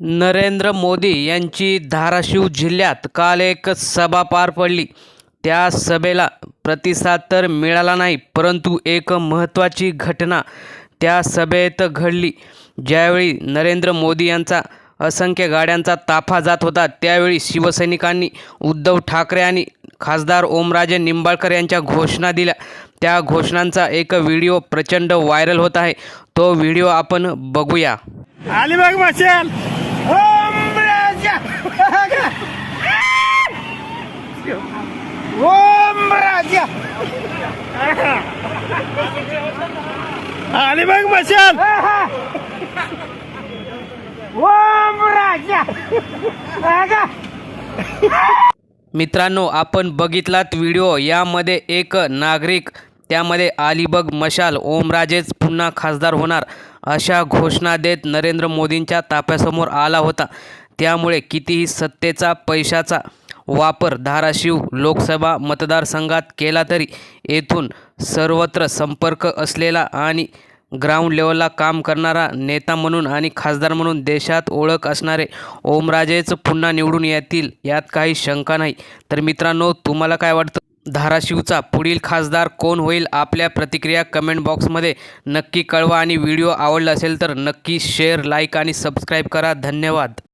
नरेंद्र मोदी यांची धाराशिव जिल्ह्यात काल एक सभा पार पडली. त्या सभेला प्रतिसाद तर मिळाला नाही परंतु एक महत्त्वाची घटना त्या सभेत घडली. ज्यावेळी नरेंद्र मोदी यांचा असंख्य गाड्यांचा ताफा जात होता त्यावेळी शिवसैनिकांनी उद्धव ठाकरे आणि खासदार ओमराजे निंबाळकर यांच्या घोषणा दिल्या. त्या घोषणांचा एक व्हिडिओ प्रचंड व्हायरल होत आहे. तो व्हिडिओ आपण बघूया. अलिबाग मशाल. ओम राजा ओम राजा अलिबाग मशाल ओम राजा मित्रांनो आपण बघितलात व्हिडिओ यामध्ये एक नागरिक त्यामध्ये अलिबाग मशाल ओमराजेच पुन्हा खासदार होणार अशा घोषणा देत नरेंद्र मोदींच्या ताफ्यासमोर आला होता. त्यामुळे कितीही सत्तेचा पैशाचा वापर धाराशिव लोकसभा मतदारसंघात केला तरी येथून सर्वत्र संपर्क असलेला आणि ग्राउंड लेवलला काम करणारा नेता म्हणून आणि खासदार म्हणून देशात ओळख असणारे ओमराजेच पुन्हा निवडून येतील यात काही शंका नाही. तर मित्रांनो तुम्हाला काय वाटतं? धाराशिवचा पुढील खासदार कोण होईल आपल्या प्रतिक्रिया कमेंट बॉक्समध्ये नक्की कळवा आणि व्हिडिओ आवडला असेल तर नक्की शेअर लाईक आणि सबस्क्राईब करा. धन्यवाद.